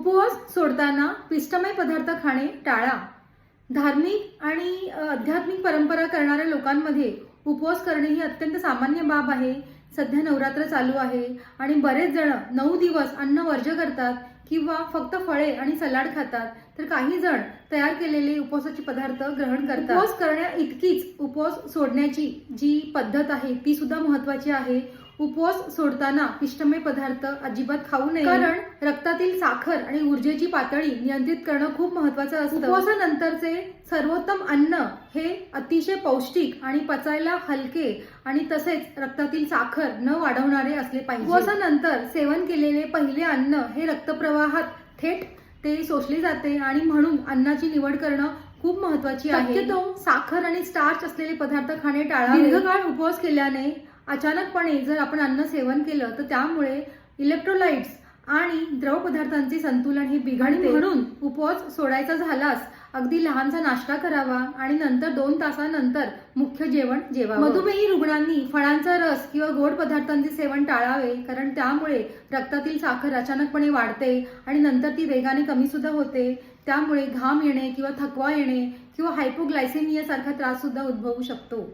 उपवास सोडताना पिष्टमय पदार्थ खाणे टाळा. धार्मिक आणि आध्यात्मिक परंपरा करणाऱ्या लोकांमध्ये उपवास करणे ही अत्यंत सामान्य बाब आहे. सध्या नवरात्र चालू आहे आणि बरेच जण नऊ दिवस अन्न वर्ज करतात किंवा फक्त फळे आणि सलाड खातात. तर काही जण तयार केलेले उपवासाचे पदार्थ ग्रहण करतात. उपवास करण्या इतकीच उपवास सोडण्याची जी पद्धत आहे ती सुद्धा महत्वाची आहे. उपवास सोडताना पिष्टमय पदार्थ अजिबात खाऊ नये. कारण रक्तातील साखर आणि ऊर्जेची पातळी नियंत्रित करणं खूप महत्वाचं असतं. उपवासानंतरचे सर्वोत्तम अन्न हे अतिशय पौष्टिक आणि पचायला हलके आणि तसेच रक्तातील साखर न वाढवणारे असले पाहिजे. उपवासानंतर सेवन केलेले पहिले अन्न हे रक्तप्रवाहात थेट ते शोषले जाते आणि म्हणून अन्नाची निवड करणं खूप महत्वाची आहे. शक्यतो साखर आणि स्टार्च असलेले पदार्थ खाणे टाळा दीर्घकाळ उपवास केल्याने अचानकपणे जर आपण अन्न सेवन केलं तर त्यामुळे इलेक्ट्रोलाइट्स आणि द्रव पदार्थांचे संतुलन हे बिघडते. म्हणून उपवास सोडायचा झालास अगदी लहानसा नाश्ता करावा आणि नंतर दोन तासानंतर मुख्य जेवण जेवावं. मधुमेही रुग्णांनी फळांचा रस किंवा गोड पदार्थांचे सेवन टाळावे कारण त्यामुळे रक्तातील साखर अचानकपणे वाढते आणि नंतर ती वेगाने कमी सुद्धा होते. त्यामुळे घाम येणे किंवा थकवा येणे किंवा हायपोग्लायसेमिया सारखा त्रास सुद्धा उद्भवू शकतो.